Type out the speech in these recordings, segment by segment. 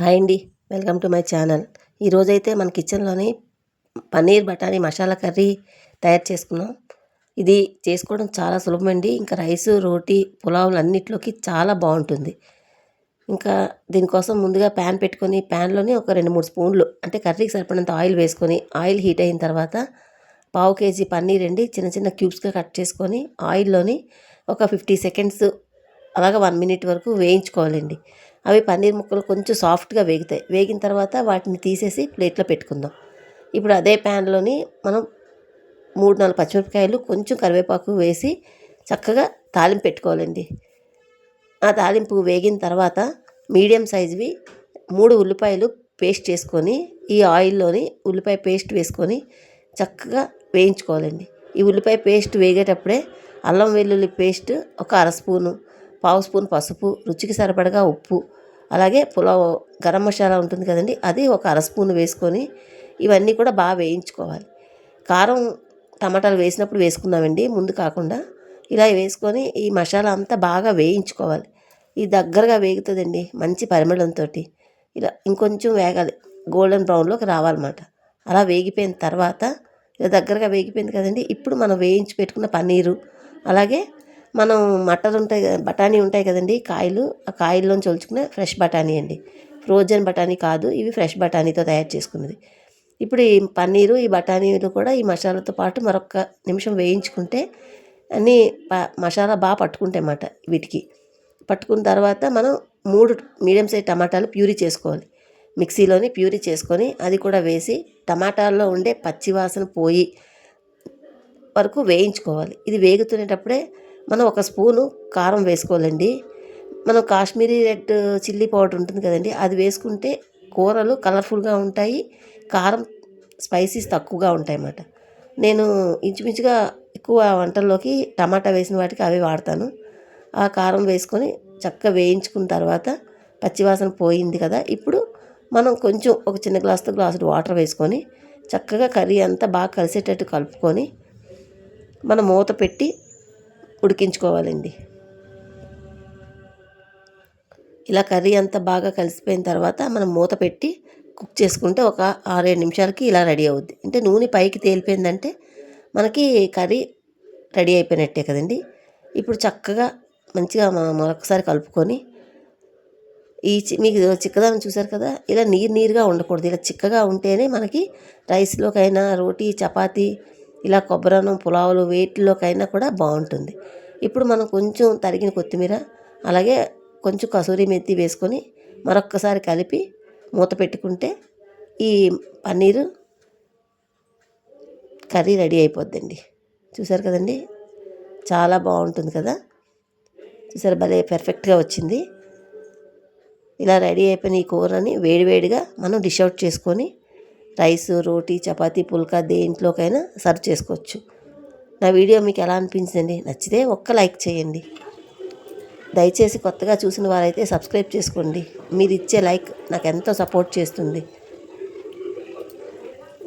Hi అండి. Welcome to my channel. ఈరోజైతే మన కిచెన్లోని పన్నీర్ బఠానీ మసాలా కర్రీ తయారు చేసుకున్నాం ఇది చేసుకోవడం చాలా సులభమండి ఇంకా రైసు రోటీ పులావులు అన్నిట్లోకి చాలా బాగుంటుంది. ఇంకా దీనికోసం ముందుగా ప్యాన్ పెట్టుకొని ప్యాన్లోని ఒక రెండు మూడు స్పూన్లు అంటే కర్రీకి సరిపడినంత ఆయిల్ వేసుకొని ఆయిల్ హీట్ అయిన తర్వాత పావు కేజీ పన్నీర్ అండి. చిన్న చిన్న క్యూబ్స్గా కట్ చేసుకొని ఆయిల్లోని ఒక ఫిఫ్టీ సెకండ్స్ అలాగ వన్ మినిట్ వరకు వేయించుకోవాలండి. అవి పన్నీర్ ముక్కలు కొంచెం సాఫ్ట్గా వేగుతాయి. వేగిన తర్వాత వాటిని తీసేసి ప్లేట్లో పెట్టుకుందాం. ఇప్పుడు అదే ప్యాన్లోని మనం మూడు నాలుగు పచ్చిమిరపకాయలు కొంచెం కరివేపాకు వేసి చక్కగా తాలింపు పెట్టుకోవాలండి. ఆ తాలింపు వేగిన తర్వాత మీడియం సైజువి మూడు ఉల్లిపాయలు పేస్ట్ చేసుకొని ఈ ఆయిల్లోని ఉల్లిపాయ పేస్ట్ వేసుకొని చక్కగా వేయించుకోవాలండి. ఈ ఉల్లిపాయ పేస్ట్ వేగేటప్పుడే అల్లం వెల్లుల్లి పేస్ట్ ఒక అర స్పూను పావు స్పూన్ పసుపు రుచికి సరిపడగా ఉప్పు అలాగే పులావ్ గరం మసాలా ఉంటుంది కదండి అది ఒక అర స్పూన్ వేసుకొని ఇవన్నీ కూడా బాగా వేయించుకోవాలి. కారం టమాటాలు వేసినప్పుడు వేసుకున్నామండి ముందు కాకుండా. ఇలా వేసుకొని ఈ మసాలా అంతా బాగా వేయించుకోవాలి. ఇది దగ్గరగా వేగుతుందండి మంచి పరిమళంతో ఇలా ఇంకొంచెం వేగాలి గోల్డెన్ బ్రౌన్లోకి రావాలన్నమాట. అలా వేగిపోయిన తర్వాత ఇలా దగ్గరగా వేగిపోయింది కదండి ఇప్పుడు మనం వేయించి పెట్టుకున్న పన్నీరు అలాగే మనం మటర్ ఉంటాయి బఠానీ ఉంటాయి కదండి కాయలు ఆ కాయల్లోంచి ఒలుచుకునే ఫ్రెష్ బఠానీ అండి. ఫ్రోజన్ బఠానీ కాదు ఇవి ఫ్రెష్ బఠానీతో తయారు చేసుకున్నది. ఇప్పుడు ఈ పన్నీరు ఈ బఠానీలు కూడా ఈ మసాలాతో పాటు మరొక నిమిషం వేయించుకుంటే అన్నీ మసాలా బాగా పట్టుకుంటాయి అన్నమాట వీటికి. పట్టుకున్న తర్వాత మనం మూడు మీడియం సైజ్ టమాటాలు ప్యూరీ చేసుకోవాలి. మిక్సీలోని ప్యూరీ చేసుకొని అది కూడా వేసి టమాటాల్లో ఉండే పచ్చివాసన పోయి వరకు వేయించుకోవాలి. ఇది వేగుతునేటప్పుడే మనం ఒక స్పూను కారం వేసుకోవాలండి. మనం కాశ్మీరీ రెడ్ చిల్లీ పౌడర్ ఉంటుంది కదండి అది వేసుకుంటే కూరలు కలర్ఫుల్గా ఉంటాయి కారం స్పైసీస్ తక్కువగా ఉంటాయి అన్నమాట నేను ఇంచుమించుగా ఎక్కువ వంటల్లోకి టమాటా వేసిన వాటికి అవే వాడతాను. ఆ కారం వేసుకొని చక్కగా వేయించుకున్న తర్వాత పచ్చివాసన పోయింది కదా ఇప్పుడు మనం కొంచెం ఒక చిన్న గ్లాసుతో గ్లాసు వాటర్ వేసుకొని చక్కగా కర్రీ అంతా బాగా కలిసేటట్టు కలుపుకొని మనం మూత పెట్టి ఉడికించుకోవాలండి. ఇలా కర్రీ అంతా బాగా కలిసిపోయిన తర్వాత మనం మూత పెట్టి కుక్ చేసుకుంటే ఒక ఆరేడు నిమిషాలకి ఇలా రెడీ అవుద్ది. అంటే నూనె పైకి తేలిపోయిందంటే మనకి కర్రీ రెడీ అయిపోయినట్టే కదండి. ఇప్పుడు చక్కగా మంచిగా మరొకసారి కలుపుకొని ఈ మీకు చిక్కదనం చూసారు కదా? ఇలా నీరు నీరుగా ఉండకూడదు. ఇలా చిక్కగా ఉంటేనే మనకి రైస్లోకైనా రోటీ చపాతీ ఇలా కొబ్బరన్నం పులావులు వేటిలోకైనా కూడా బాగుంటుంది. ఇప్పుడు మనం కొంచెం తరిగిన కొత్తిమీర అలాగే కొంచెం కసూరి మెత్తి వేసుకొని మరొక్కసారి కలిపి మూత పెట్టుకుంటే ఈ పన్నీరు కర్రీ రెడీ అయిపోద్దండి. చూసారు కదండి? చాలా బాగుంటుంది కదా? చూసారు భలే పర్ఫెక్ట్గా వచ్చింది. ఇలా రెడీ అయిపోయిన ఈ కూరని వేడివేడిగా మనం డిష్ అవుట్ చేసుకొని రైస్ రోటీ చపాతీ పుల్కా దేంట్లోకైనా సర్వ్ చేసుకోవచ్చు. నా వీడియో మీకు ఎలా అనిపించిందండి? నచ్చితే ఒక్క లైక్ చేయండి. దయచేసి కొత్తగా చూసిన వారైతే సబ్స్క్రైబ్ చేసుకోండి. మీరు ఇచ్చే లైక్ నాకు ఎంతో సపోర్ట్ చేస్తుంది.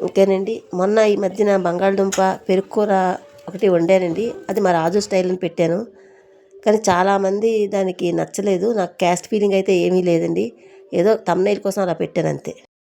ఓకేనండి మొన్న ఈ మధ్యన బంగాళదుంప పెరుక్కూర ఒకటి వండానండి. అది మా రాజు స్టైల్ని పెట్టాను. కానీ చాలామంది దానికి నచ్చలేదు. నాకు క్యాస్ట్ ఫీలింగ్ అయితే ఏమీ లేదండి. ఏదో తమ్నైల్ కోసం అలా పెట్టాను అంతే.